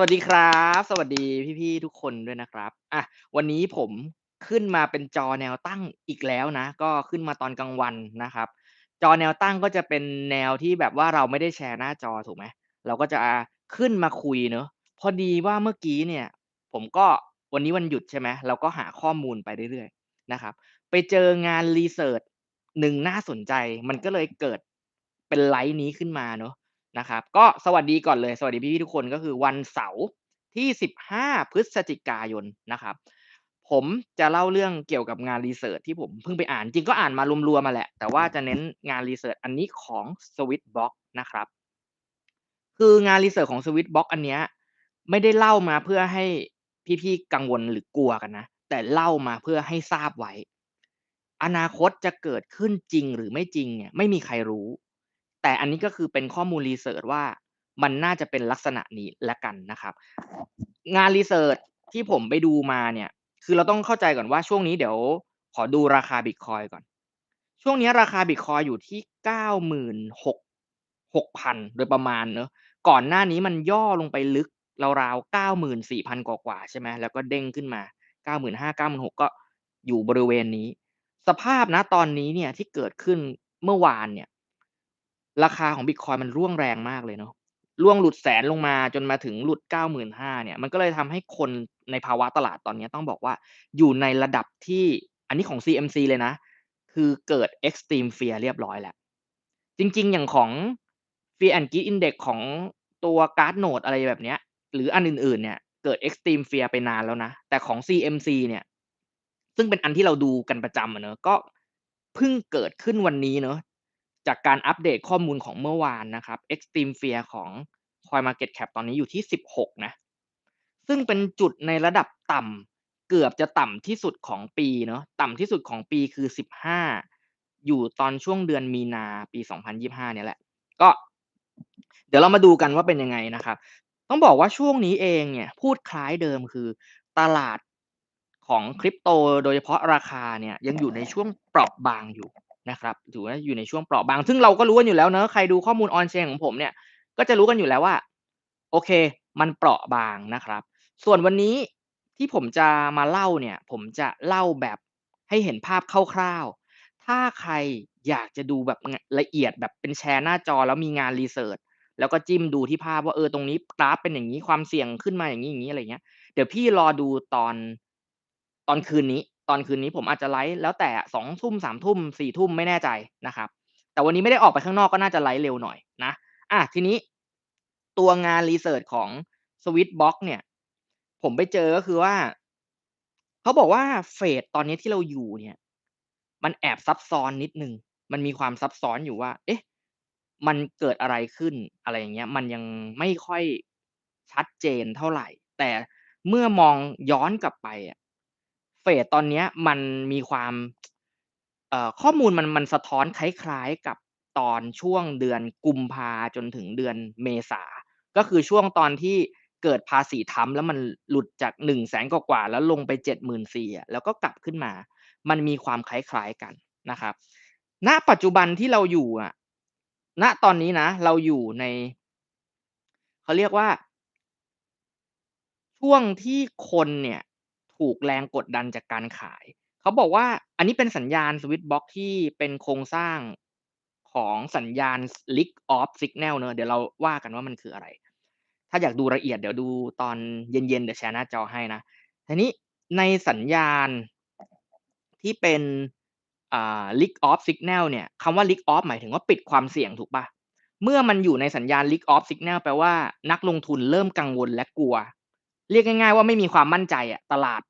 สวัสดีครับ สวัสดีพี่ๆทุกคนด้วยนะครับอะวันนี้ผมขึ้นมาเป็นจอแนวตั้งอีกแล้วนะ ก็ขึ้นมาตอนกลางวันนะครับ จอแนวตั้งก็จะเป็นแนวที่แบบว่าเราไม่ได้แชร์หน้าจอถูกไหมเราก็จะขึ้นมาคุยเนาะพอดีว่าเมื่อกี้เนี่ย ผมก็วันนี้วันหยุดใช่ไหมเราก็หาข้อมูลไปเรื่อยๆนะครับ ไปเจองานริเซิร์ชหนึ่งน่าสนใจ มันก็เลยเกิดเป็นไลฟ์นี้ขึ้นมาเนาะ นะครับ ก็สวัสดีก่อนเลย สวัสดีพี่ๆทุกคนก็คือวันเสาร์ที่ 15 พฤศจิกายนนะครับ ผมจะเล่าเรื่องเกี่ยวกับงานริเซิร์ชที่ผมเพิ่งไปอ่าน จริงก็อ่านมารวมๆมาแหละ แต่ว่าจะเน้นงานริเซิร์ชอันนี้ของ Switchbox นะครับ คืองานริเซิร์ชของ Switchbox อันเนี้ยไม่ได้เล่ามาเพื่อให้พี่ๆกังวลหรือกลัวกันนะ แต่เล่ามาเพื่อให้ทราบไว้ อนาคตจะเกิดขึ้นจริงหรือไม่จริงเนี่ยไม่มีใครรู้ แต่อันนี้ก็คือเป็นข้อมูลริเซิร์ชว่ามันน่าจะเป็นลักษณะนี้แล้วกันนะครับ งานริเซิร์ชที่ผมไปดูมาเนี่ย คือเราต้องเข้าใจก่อนว่าช่วงนี้เดี๋ยวขอดูราคาบิตคอยก่อน ช่วงนี้ราคาบิตคอยอยู่ที่96 6,000โดยประมาณเนาะก่อนหน้านี้มันย่อลงไปลึกราวๆ94,000กว่าๆใช่ไหมแล้วก็เด้งขึ้นมา95,000 96,000ก็อยู่บริเวณนี้ สภาพณตอนนี้เนี่ยที่เกิดขึ้นเมื่อวานเนี่ย ราคาของบิตคอยนมันร่วงแรงมากเลยเนาะร่วงหลุดแสนลงมาจนมาถึงหลุด 95,000เนี่ยมันก็เลยทำให้คนในภาวะตลาดตอนนี้ต้องบอกว่าอยู่ในระดับที่อันนี้ของ CMC เลยนะ คือเกิด Extreme Fear เรียบร้อยแล้ว จริงๆ อย่างของ Fear and Greed Index ของตัว Glassnode อะไรแบบเนี้ย หรืออันอื่นๆ เนี่ยเกิด Extreme Fear ไปนานแล้วนะ แต่ของ CMC เนี่ย ซึ่งเป็นอันที่เราดูกันประจำอะเนาะก็เพิ่งเกิดขึ้นวันนี้เนาะ จากการอัปเดตข้อมูลของเมื่อวานนะครับ Extreme Fear ของ CoinMarketCap ตอนนี้อยู่ที่ 16 นะ ซึ่งเป็นจุดในระดับต่ำเกือบจะต่ำที่สุดของปีเนาะต่ำที่สุดของปีคือ 15 อยู่ตอนช่วงเดือนมีนาปี 2025 เนี่ยแหละ ก็ เดี๋ยวเรามาดูกันว่าเป็นยังไงนะครับ ต้องบอกว่าช่วงนี้เองเนี่ยพูดคล้ายเดิมคือตลาดของ Crypto โดยเฉพาะราคาเนี่ยยังอยู่ในช่วงเปราะบางอยู่ นะครับถือว่าอยู่ในช่วงเปราะบาง ซึ่งเราก็รู้กันอยู่แล้วเนาะใครดูข้อมูล On Chain ของผมเนี่ย ก็จะรู้กันอยู่แล้วว่า โอเค มันเปราะบางนะครับ ส่วนวันนี้ที่ผมจะมาเล่าเนี่ย ผมจะเล่าแบบให้เห็นภาพคร่าวๆ ถ้าใครอยากจะดูแบบละเอียดแบบเป็นแชร์หน้าจอแล้วมีงานริเซิร์ชแล้วก็จิ้มดูที่ภาพว่าเออตรงนี้กราฟเป็นอย่างงี้ความเสี่ยงขึ้นมาอย่างงี้ๆอะไรอย่างเงี้ย เดี๋ยวพี่รอดูตอนตอนคืนนี้ ตอนคืนนี้ผมอาจจะไลฟ์แล้วแต่สอะ2ทุ่ม3ทุ่ม4ทุ่มไม่แน่ใจนะครับ แต่วันนี้ไม่ได้ออกไปข้างนอกก็น่าจะไลฟ์เร็วหน่อยนะอะทีนี้ตัวงานริเซิร์ชของ Switchbox เนี่ย ผมไปเจอก็คือว่า เขาบอกว่าเฟสตอนนี้ที่เราอยู่เนี่ย มันแอบซับซ้อนนิดนึง มันมีความซับซ้อนอยู่ว่า เอ๊ะ มันเกิดอะไรขึ้นอะไรอย่างเงี้ย มันยังไม่ค่อยชัดเจนเท่าไหร่ แต่เมื่อมองย้อนกลับไปอะ ฟสตอนนี้มันมีความข้อมูลมันมันสะท้อนคล้ายๆกับตอนช่วงเดือนกุมภาจนถึงเดือนเมษา ก็คือช่วงตอนที่เกิดภาษี Trump แล้วมันหลุดจาก100,000กว่าแล้วลงไป74,000อะแล้วก็กลับขึ้นมา มันมีความคล้ายๆกันนะครับ ณปัจจุบันที่เราอยู่อะณตอนนี้นะ เราอยู่ในเขาเรียกว่า ช่วงที่คนเนี่ย ถูกแรงกดดันจากการขาย เขาบอกว่าอันนี้เป็นสัญญาณ Switchbox ที่เป็นโครงสร้างของสัญญาณ Leak Off Signal เนาะเดี๋ยวเราว่ากันว่ามันคืออะไร ถ้าอยากดูละเอียดเดี๋ยวดูตอนเย็นๆเดี๋ยวแชร์หน้าจอให้นะทีนี้ในสัญญาณที่เป็นอ่า Leak Off Signal เนี่ยคำว่า Leak Off หมายถึงว่าปิดความเสี่ยงถูกปล่า?เมื่อมันอยู่ในสัญญาณ Leak Off Signal แปลว่านักลงทุนเริ่มกังวลและกลัว เรียกง่าย ๆ ว่าไม่มีความมั่นใจอะตลาด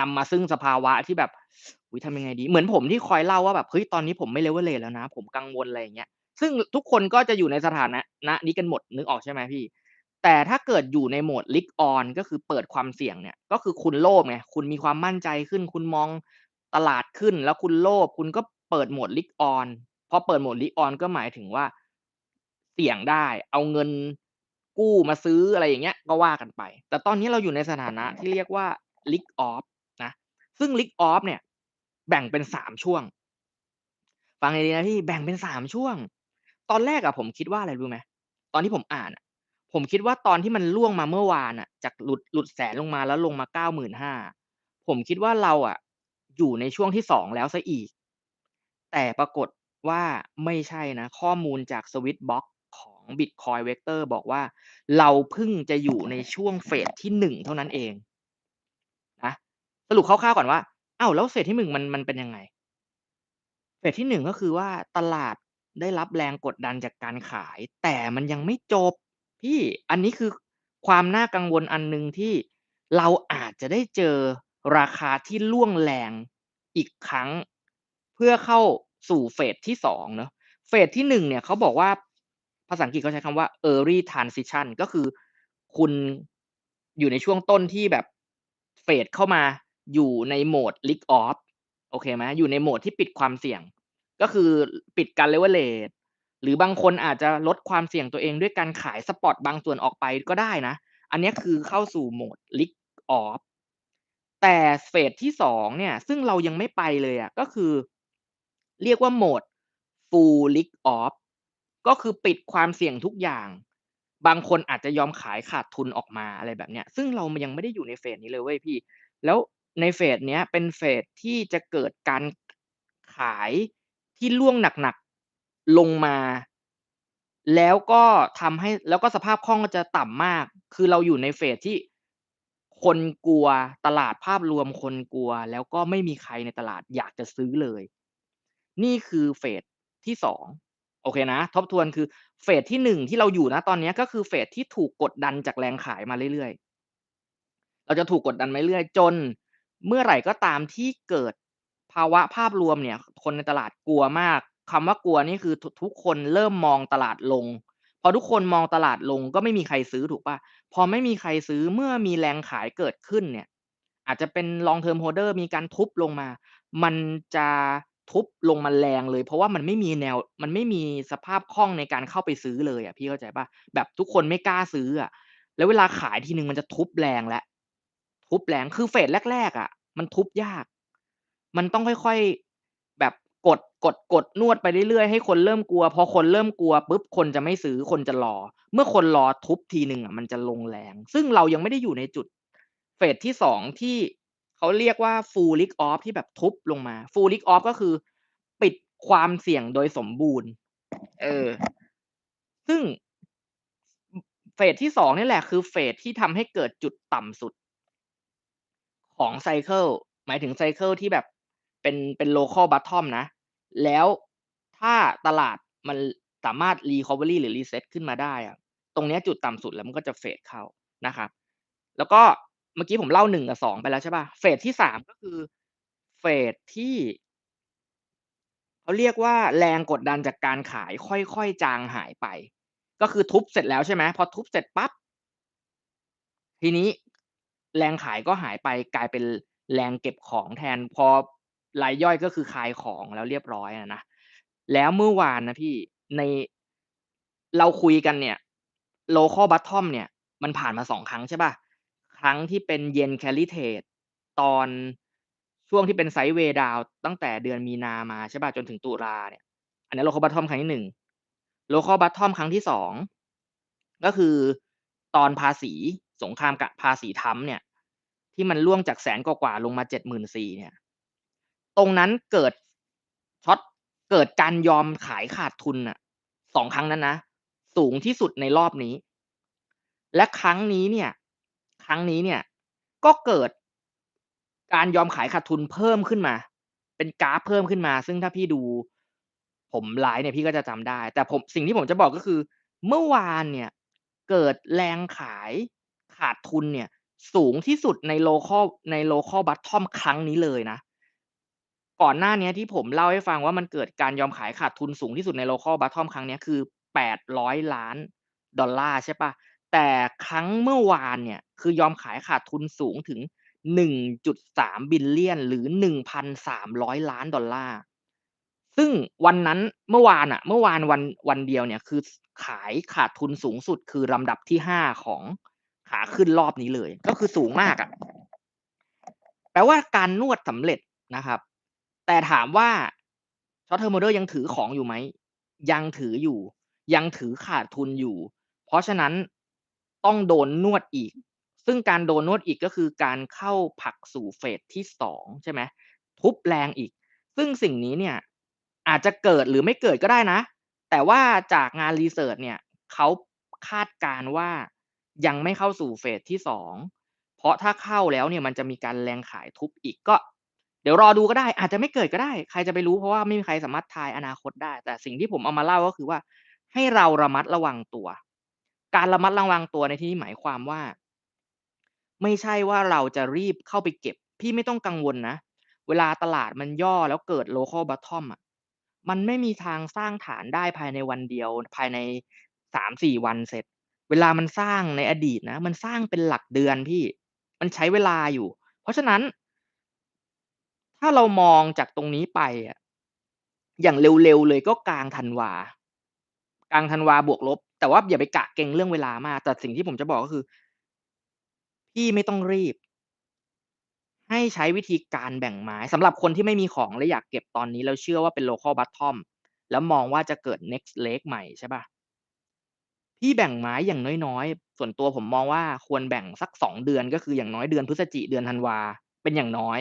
นำมาซึ่งสภาวะที่แบบอุ๊ยทำยังไงดี เหมือนผมที่คอยเล่าว่าแบบเฮ้ยตอนนี้ผมไม่ leverage แล้วนะ ผมกังวลอะไรอย่างเงี้ย ซึ่งทุกคนก็จะอยู่ในสถานะณนี้กันหมดนึกออกใช่ไหมพี่ แต่ถ้าเกิดอยู่ในโหมด Risk On ก็คือเปิดความเสี่ยงเนี่ย ก็คือคุณโลภไงคุณมีความมั่นใจขึ้น คุณมองตลาดขึ้น แล้วคุณโลภคุณก็เปิดโหมด Risk On พอเปิดโหมด Risk On ก็หมายถึงว่าเสี่ยงได้ เอาเงิน กู้มาซื้ออะไรอย่างเงี้ยก็ว่ากันไป แต่ตอนนี้เราอยู่ในสถานะที่เรียกว่า Risk Off นะ ซึ่ง Risk Off เนี่ย แบ่งเป็น3ช่วง ฟังให้ดีนะพี่แบ่งเป็น3ช่วง ตอนแรกอะผมคิดว่าอะไรรู้ไหม?ตอนที่ผมอ่านอะผผมคิดว่าตอนที่มันร่วงมาเมื่อวานน่ะจากหลุดหลุดแสนลงมาแล้วลงมา95,000ผมคิดว่าเราอะอยู่ในช่วงที่2แล้วเสียอีก แต่ปรากฏว่าไม่ใช่นะ ข้อมูลจาก Switchbox ของ Bitcoin Vector บอกว่า เราเพิ่งจะอยู่ในช่วงเฟสที่1เท่านั้นเองนะสรุปคร่าวๆก่อนว่าอ้าวแล้วเฟสที่1มันมันเป็นยังไง?เฟสที่1ก็คือว่าตลาดได้รับแรงกดดันจากการขาย แต่มันยังไม่จบพี่อันนี้คือความน่ากังวลอันหนึ่งที่เราอาจจะได้เจอราคาที่ร่วงแรงอีกครั้ง เพื่อเข้าสู่เฟสที่2เนาะเฟสที่1เนี่ยเขาบอกว่าาษาอังกฤษเขาใช้คำว่า Early Transition ก็คือคุณอยู่ในช่วงต้นที่แบบเฟดเข้ามาอยู่ในโหมด Risk Off โอเคไหมอยู่ในโหมดที่ปิดความเสี่ยง ก็คือปิดการ leverage หรือบางคนอาจจะลดความเสี่ยงตัวเองด้วยการขายสปอตบางส่วนออกไปก็ได้นะ อันนี้คือเข้าสู่โหมด Risk Off แต่เฟสที่2เนี่ยซึ่งเรายังไม่ไปเลยอะก็คือ เรียกว่าโหมด Full Risk Off ก็คือปิดความเสี่ยงทุกอย่าง บางคนอาจจะยอมขายขาดทุนออกมาอะไรแบบเนี้ย ซึ่งเรายังไม่ได้อยู่ในเฟสนี้เลยเว้ยพี่ แล้วในเฟสเนี้ยเป็นเฟสที่จะเกิดการขายที่ร่วงหนักๆลงมา แล้วก็ทำให้แล้วก็สภาพคล่องก็จะต่ำมาก คือเราอยู่ในเฟสที่คนกลัวตลาดภาพรวมคนกลัว แล้วก็ไม่มีใครในตลาดอยากจะซื้อเลย นี่คือเฟสที่2 โอเคนะ ทบทวนคือเฟสที่1ที่เราอยู่ณตอนนี้ก็คือเฟสที่ถูกกดดันจากแรงขายมาเรื่อยๆ เราจะถูกกดดันมาเรื่อยจนเมื่อไหร่ก็ตามที่เกิดภาวะภาพรวมเนี่ย คนในตลาดกลัวมากคำว่ากลัวนี่คือทุทุกคนเริ่มมองตลาดลง พอทุกคนมองตลาดลงก็ไม่มีใครซื้อถูกปล่า?พอไม่มีใครซื้อเมื่อมีแรงขายเกิดขึ้นเนี่ย อาจจะเป็น long term holder มีการทุบลงมา มันจะ ทุบลงมาแรงเลย เพราะว่ามันไม่มีแนว มันไม่มีสภาพคล่องในการเข้าไปซื้อเลยอะพี่เข้าใจเปล่า?แบบทุกคนไม่กล้าซื้ออะ แล้วเวลาขายทีหนึ่งมันจะทุบแรงแล้วทุบแรงคือเฟสแรกๆอะ มันทุบยาก มันต้องค่อยๆแบบกดกดกดนวดไปเรื่อยๆให้คนเริ่มกลัว พอคนเริ่มกลัวปุ๊บคนจะไม่ซื้อคนจะรอ เมื่อคนรอทุบทีหนึ่งอะมันจะลงแรง ซึ่งเรายังไม่ได้อยู่ในจุดเฟสที่2ที่ เขาเรียกว่า Full Risk Off ที่แบบทุบลงมา Full Risk Off ก็คือ ปิดความเสี่ยงโดยสมบูรณ์ เออ ซึ่งเฟสที่2นี่แหละคือเฟสที่ทำให้เกิดจุดต่ำสุด ของไซเกิลหมายถึงไซเกิลที่แบบเป็นเป็น local bottom นะ แล้วถ้าตลาดมันสามารถ recovery หรือ reset ขึ้นมาได้อะตรงนี้จุดต่ำสุดแล้วมันก็จะเฟดเข้านะครับ แล้วก็ เมื่อกี้ผมเล่า1กับ2ไปแล้วใช่เปล่า?เฟสที่3ก็คือเฟสที่เขาเรียกว่าแรงกดดันจากการขายค่อยๆจางหายไป ก็คือทุบเสร็จแล้วใช่ไหมพอทุบเสร็จปั๊บทีนี้แรงขายก็หายไปกลายเป็นแรงเก็บของแทนพอรายย่อยก็คือคายของแล้วเรียบร้อยนะแล้วเมื่อวานนะพี่ในเราคุยกันเนี่ย local bottom เนี่ย มันผ่านมา2ครั้งใช่เปล่า?ค รั้งที่เป็น Yen carry trade ตอนช่วงที่เป็น Sideway down ตั้งแต่เดือนมีนามาใช่เปล่า?จนถึงตุลาเนี่ย อันนั้น local bottom ครั้งที่1 local bottom ครั้งที่2ก็คือตอนภาษีสงครามกะภาษี Trump เนี่ย ที่มันร่วงจาก100,000กว่าลงมา74,000เนี่ย ตรงนั้นเกิดช็อตเกิดการยอมขายขาดทุนน่ะ2ครั้งนั้นนะสูงที่สุดในรอบนี้ และครั้งนี้เนี่ย ครั้งนี้เนี่ย ก็เกิดการยอมขายขาดทุนเพิ่มขึ้นมา เป็นกราฟเพิ่มขึ้นมา ซึ่งถ้าพี่ดู ผมไลฟ์เนี่ยพี่ก็จะจำได้ แต่ผมสิ่งที่ผมจะบอกก็คือ เมื่อวานเนี่ย เกิดแรงขายขาดทุนเนี่ย สูงที่สุดใน local ใน local bottom ครั้งนี้เลยนะ ก่อนหน้านี้ที่ผมเล่าให้ฟังว่ามันเกิดการยอมขายขาดทุนสูงที่สุดใน local bottom ครั้งนี้คือ $800,000,000 ใช่ปล่า? แต่ครั้งเมื่อวานเนี่ย คือยอมขายขาดทุนสูงถึง 1.3 บิลเลียน หรือ $1,300,000,000 ซึ่งวันนั้นเมื่อวานอะเมื่อวานวันวันเดียวเนี่ยคือขายขาดทุนสูงสุดคือลำดับที่5ของขาขึ้นรอบนี้เลย ก็คือสูงมากอะแปลว่าการนวดสำเร็จนะครับ แต่ถามว่า short term holder ยังถือของอยู่ไหม?ยังถืออยู่ ยังถือขาดทุนอยู่ เพราะฉะนั้น ต้องโดนนวดอีก ซึ่งการโดนนวดอีกก็คือการเข้าผักสู่เฟสที่2ใช่ไหมทุบแรงอีก ซึ่งสิ่งนี้เนี่ยอาจจะเกิดหรือไม่เกิดก็ได้นะ แต่ว่าจากงานรีเสิร์ชเนี่ยเขาคาดการณ์ว่ายังไม่เข้าสู่เฟสที่2เพราะถ้าเข้าแล้วเนี่ยมันจะมีการแรงขายทุบอีกก็เดี๋ยวรอดูก็ได้ อาจจะไม่เกิดก็ได้ ใครจะไปรู้เพราะว่าไม่มีใครสามารถทายอนาคตได้ แต่สิ่งที่ผมเอามาเล่าก็คือว่า ให้เราระมัดระวังตัว การระมัดระวังตัวในที่นี้หมายความว่า ไม่ใช่ว่าเราจะรีบเข้าไปเก็บ พี่ไม่ต้องกังวลนะ เวลาตลาดมันย่อแล้วเกิด local bottom อะมันไม่มีทางสร้างฐานได้ภายในวันเดียว ภายใน3-4วันเสร็จ เวลามันสร้างในอดีตนะ มันสร้างเป็นหลักเดือนพี่ มันใช้เวลาอยู่ เพราะฉะนั้น ถ้าเรามองจากตรงนี้ไปอะอย่างเร็วๆเลยก็กลางธันวากลางธันวาบวกลบ แต่ว่าอย่าไปกะเกร็งเรื่องเวลามากแต่สิ่งที่ผมจะบอกก็คือ พี่ไม่ต้องรีบ ให้ใช้วิธีการแบ่งไม้สำหรับคนที่ไม่มีของและอยากเก็บตอนนี้แล้วเชื่อว่าเป็น local bottom แล้วมองว่าจะเกิด next leg ใหม่ใช่ปล่าพี่แบ่งไม้อย่างน้อยๆ ส่วนตัวผมมองว่าควรแบ่งสัก2เดือนก็คืออย่างน้อยเดือนพฤศจิเดือนธันวาเป็นอย่างน้อย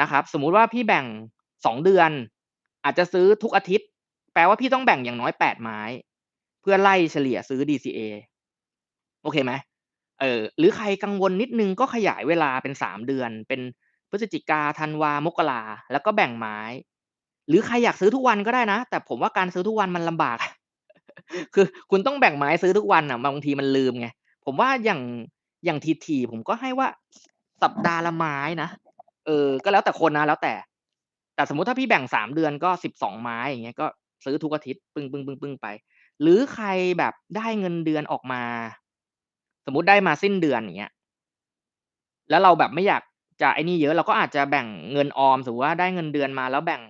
นะครับ สมมุติว่าพี่แบ่ง2เดือน อาจจะซื้อทุกอาทิตย์ แปลว่าพี่ต้องแบ่งอย่างน้อย8ไม้ พื่อไล่เฉลี่ยซื้อ DCA โอเคไหมเออหรือใครกังวลนิดนึงก็ขยายเวลาเป็น3เดือน เป็นพฤศจิกาธันวามกราแล้วก็แบ่งไม้ หรือใครอยากซื้อทุกวันก็ได้นะ แต่ผมว่าการซื้อทุกวันมันลำบาก คือคุณต้องแบ่งไม้ซื้อทุกวันน่ะบางทีมันลืมไงผมว่าอย่างอย่างถี่ๆผมก็ให้ว่าสัปดาห์ละไม้นะเออ ก็แล้วแต่คนนะแล้วแต่ แต่สมมุติถ้าพี่แบ่ง3เดือนก็12ไม้อย่างเงี้ยก็ซื้อทุกอาทิตย์ปึ้งๆๆๆไป หรือใครแบบได้เงินเดือนออกมา สมมติได้มาสิ้นเดือนอย่างเงี้ยแล้วเราแบบไม่อยากจะไอ้นี่เยอะเราก็อาจจะแบ่งเงินออมสมมติว่าได้เงินเดือนมาแล้วแบ่ง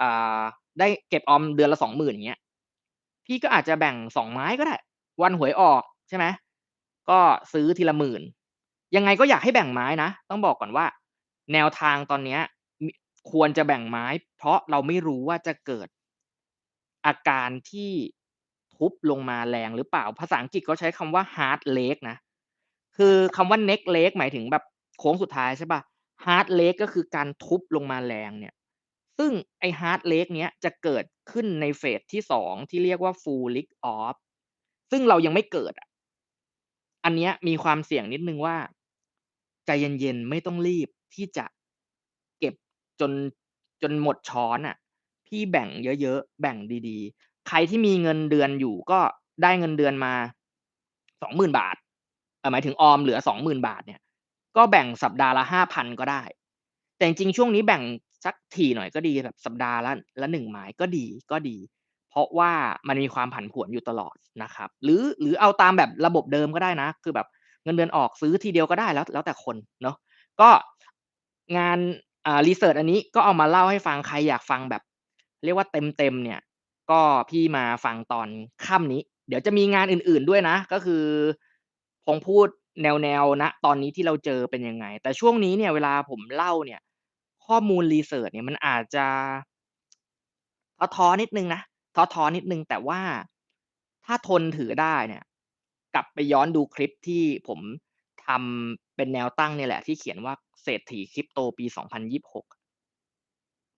อ่าได้เก็บออมเดือนละ20,000อย่างเงี้ยพี่ก็อาจจะแบ่ง2ไม้ก็ได้ วันหวยออกใช่ไหมก็ซื้อทีละ10,000ยังไงก็อยากให้แบ่งไม้นะ ต้องบอกก่อนว่า แนวทางตอนเนี้ยควรจะแบ่งไม้ เพราะเราไม่รู้ว่าจะเกิดอาการที่ ทุบลงมาแรงหรือเปล่า ภาษาอังกฤษเขาใช้คำว่า hard leg นะ คือคำว่า next leg หมายถึงแบบโค้งสุดท้ายใช่เปล่า hard leg ก็คือการทุบลงมาแรงเนี่ย ซึ่งไอ้ hard leg เนี้ยจะเกิดขึ้นในเฟสที่2ที่เรียกว่า full risk off ซึ่งเรายังไม่เกิดอะ อันเนี้ยมีความเสี่ยงนิดนึงว่าใจเย็นๆไม่ต้องรีบที่จะเก็บจนจนหมดช้อนอะพี่แบ่งเยอะๆ แบ่งดีๆ ใครที่มีเงินเดือนอยู่ก็ได้เงินเดือนมา20,000บาทหมายถึงออมเหลือ20,000บาทเนี่ย ก็แบ่งสัปดาห์ละ5,000ก็ได้ แต่จริงช่วงนี้แบ่งสักถี่หน่อยก็ดีแบบสัปดาห์ละละ1ไม้ก็ดีก็ดี เพราะว่ามันมีความผันผวนอยู่ตลอดนะครับ หรือหรือเอาตามแบบระบบเดิมก็ได้นะ คือแบบเงินเดือนออกซื้อทีเดียวก็ได้แล้ว แล้วแต่คนเนาะก็งานอ่ารีเสิร์ชอันนี้ก็เอามาเล่าให้ฟังใครอยากฟังแบบ เรียกว่าเต็มๆเนี่ย ก็พี่มาฟังตอนค่ำนี้ เดี๋ยวจะมีงานอื่น ๆด้วยนะ ก็คือคงพูดแนวๆณตอนนี้ที่เราเจอเป็นยังไง แต่ช่วงนี้เนี่ยเวลาผมเล่าเนี่ย ข้อมูลรีเสิร์ชเนี่ยมันอาจจะท้อๆนิดนึงนะท้อๆนิดนึง แต่ว่าถ้าทนถือได้เนี่ย กลับไปย้อนดูคลิปที่ผมทำเป็นแนวตั้งเนี่ยแหละ ที่เขียนว่าเศรษฐีคริปโตปี 2026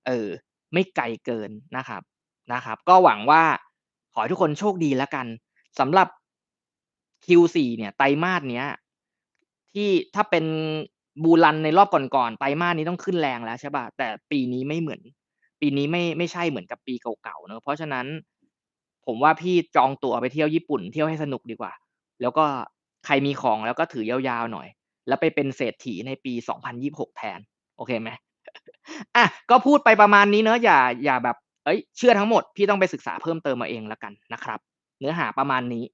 เออ ไม่ไกลเกินนะครับ นะครับ ก็หวังว่าขอให้ทุกคนโชคดีแล้วกันสำหรับ Q4 เนี่ยไตรมาสเนี้ย ที่ถ้าเป็น Bull Run ในรอบก่อนๆไตรมาสนี้ต้องขึ้นแรงแล้วใช่เปล่าแต่ปีนี้ไม่เหมือน ปีนี้ไม่ไม่ใช่เหมือนกับปีเก่าๆเนาะเพราะฉะนั้น ผมว่าพี่จองตั๋วไปเที่ยวญี่ปุ่นเที่ยวให้สนุกดีกว่า แล้วก็ใครมีของแล้วก็ถือยาวๆหน่อย แล้วไปเป็นเศรษฐีในปี 2026 แทน โอเคไหมอะก็พูดไปประมาณนี้เนาะอย่าอย่าแบบ เอ้ยเชื่อทั้งหมดพี่ต้องไปศึกษาเพิ่มเติมมาเองแล้วกันนะครับ เนื้อหาประมาณนี้